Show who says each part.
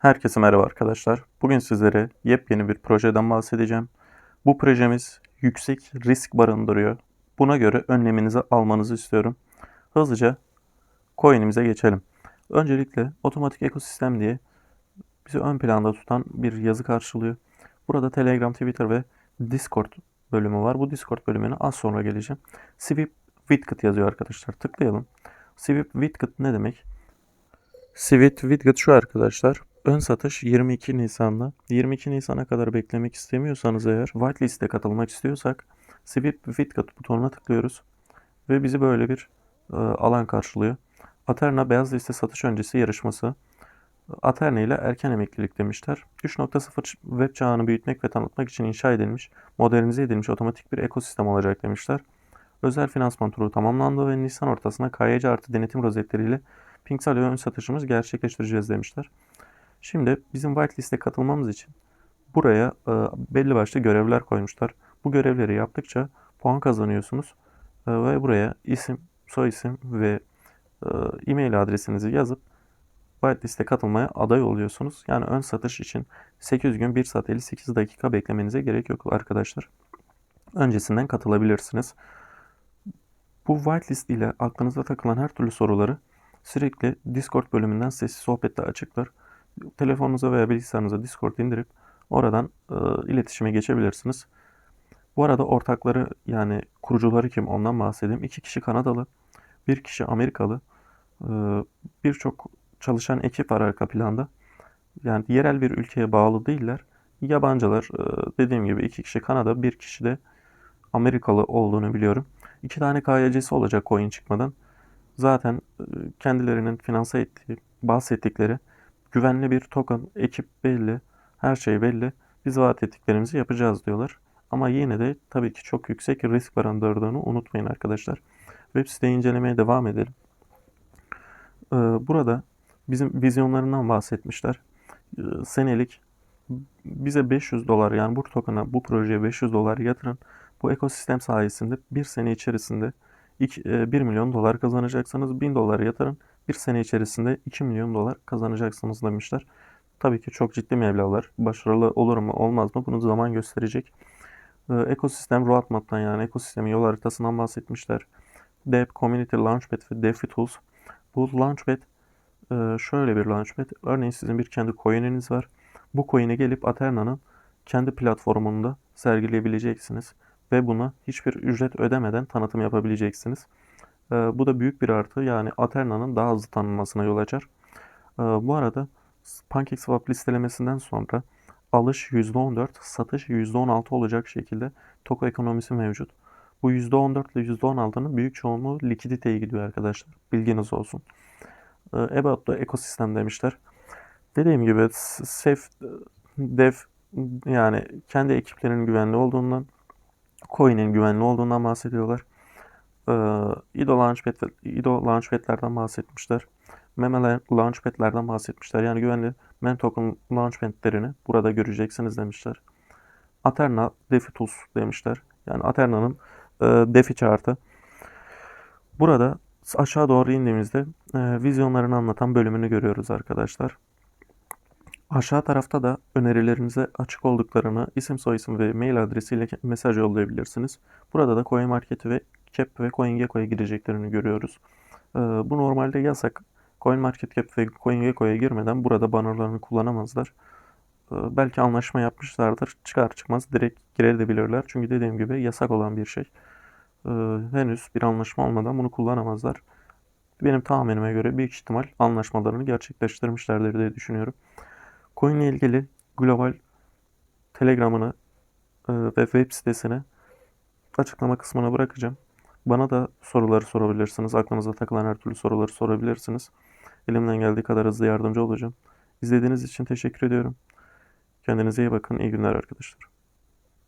Speaker 1: Herkese merhaba arkadaşlar. Bugün sizlere yepyeni bir projeden bahsedeceğim. Bu projemiz yüksek risk barındırıyor. Buna göre önleminizi almanızı istiyorum. Hızlıca coin'imize geçelim. Öncelikle otomatik ekosistem diye bizi ön planda tutan bir yazı karşılıyor. Burada Telegram, Twitter ve Discord bölümü var. Bu Discord bölümüne az sonra geleceğim. Sweep Widget yazıyor arkadaşlar. Tıklayalım. Sweep Widget ne demek? Sweep Widget şu arkadaşlar. Ön satış 22 Nisan'da. 22 Nisan'a kadar beklemek istemiyorsanız eğer whitelist'e katılmak istiyorsak Sweep Widget butonuna tıklıyoruz. Ve bizi böyle bir e, alan karşılıyor. Aterna beyaz liste satış öncesi yarışması. Aterna ile erken emeklilik demişler. 3.0 web çağını büyütmek ve tanıtmak için inşa edilmiş, modernize edilmiş otomatik bir ekosistem olacak demişler. Özel finansman turu tamamlandı ve Nisan ortasında KYC artı denetim rozetleriyle Pinksalio ön satışımız gerçekleştireceğiz demişler. Şimdi bizim whitelist'e katılmamız için buraya e, belli başlı görevler koymuşlar. Bu görevleri yaptıkça puan kazanıyorsunuz e, ve buraya isim, soyisim ve e, e-mail adresinizi yazıp whitelist'e katılmaya aday oluyorsunuz. Yani ön satış için 800 gün 1 saat 58 dakika beklemenize gerek yok arkadaşlar. Öncesinden katılabilirsiniz. Bu whitelist ile aklınıza takılan her türlü soruları sürekli Discord bölümünden sesli sohbette açıklar. Telefonunuza veya bilgisayarınıza Discord indirip oradan e, iletişime geçebilirsiniz. Bu arada ortakları yani kurucuları kim ondan bahsedeyim. İki kişi Kanadalı, bir kişi Amerikalı. E, Birçok çalışan ekip var arka planda. Yani yerel bir ülkeye bağlı değiller. Yabancılar e, dediğim gibi iki kişi Kanada, bir kişi de Amerikalı olduğunu biliyorum. İki tane KYC'si olacak coin çıkmadan. Zaten e, kendilerinin finanse ettiği, bahsettikleri güvenli bir token, ekip belli, her şey belli. Biz vaat ettiklerimizi yapacağız diyorlar. Ama yine de tabii ki çok yüksek risk barındırdığını unutmayın arkadaşlar. Web siteyi incelemeye devam edelim. Ee, burada bizim vizyonlarından bahsetmişler. Ee, senelik bize 500 dolar yani bu token'a bu projeye 500 dolar yatırın. Bu ekosistem sayesinde bir sene içerisinde 1 milyon dolar kazanacaksınız. 1000 dolar yatırın. Bir sene içerisinde 2 milyon dolar kazanacaksınız demişler. Tabii ki çok ciddi meblağlar. Başarılı olur mu olmaz mı bunu zaman gösterecek. Ee, ekosistem roadmap'tan yani ekosistemin yol haritasından bahsetmişler. Dev, Community Launchpad ve DeFi Tools. Bu Launchpad e, şöyle bir Launchpad. Örneğin sizin bir kendi coin'iniz var. Bu coin'e gelip Aterna'nın kendi platformunda sergileyebileceksiniz. Ve buna hiçbir ücret ödemeden tanıtım yapabileceksiniz. Ee, bu da büyük bir artı. Yani Aterna'nın daha hızlı tanınmasına yol açar. Ee, bu arada PancakeSwap listelemesinden sonra alış %14, satış %16 olacak şekilde toko ekonomisi mevcut. Bu %14 ile %16'nın büyük çoğunluğu likiditeye gidiyor arkadaşlar. Bilginiz olsun. Ee, About the ekosistem demişler. Dediğim gibi safe dev yani kendi ekiplerinin güvenli olduğundan coin'in güvenli olduğundan bahsediyorlar. Ee, IDO Launchpad, IDO Launchpad'lerden bahsetmişler. Meme Launchpad'lerden bahsetmişler. Yani güvenli mem token Launchpad'lerini burada göreceksiniz demişler. Aterna DeFi Tools demişler. Yani Aterna'nın e, DeFi chartı. Burada aşağı doğru indiğimizde e, vizyonlarını anlatan bölümünü görüyoruz arkadaşlar. Aşağı tarafta da önerilerinize açık olduklarını isim soyisim ve mail adresiyle mesaj yollayabilirsiniz. Burada da CoinMarket'i ve Cap ve CoinGecko'ya gireceklerini görüyoruz. Ee, bu normalde yasak. CoinMarketCap ve CoinGecko'ya girmeden burada bannerlarını kullanamazlar. Ee, belki anlaşma yapmışlardır. Çıkar çıkmaz direkt girebilirler. Çünkü dediğim gibi yasak olan bir şey. Ee, henüz bir anlaşma olmadan bunu kullanamazlar. Benim tahminime göre büyük ihtimal anlaşmalarını gerçekleştirmişlerdir diye düşünüyorum. Coin ile ilgili global telegramını e, ve web sitesini açıklama kısmına bırakacağım. Bana da soruları sorabilirsiniz. Aklınıza takılan her türlü soruları sorabilirsiniz. Elimden geldiği kadar hızlı yardımcı olacağım. İzlediğiniz için teşekkür ediyorum. Kendinize iyi bakın. İyi günler arkadaşlar.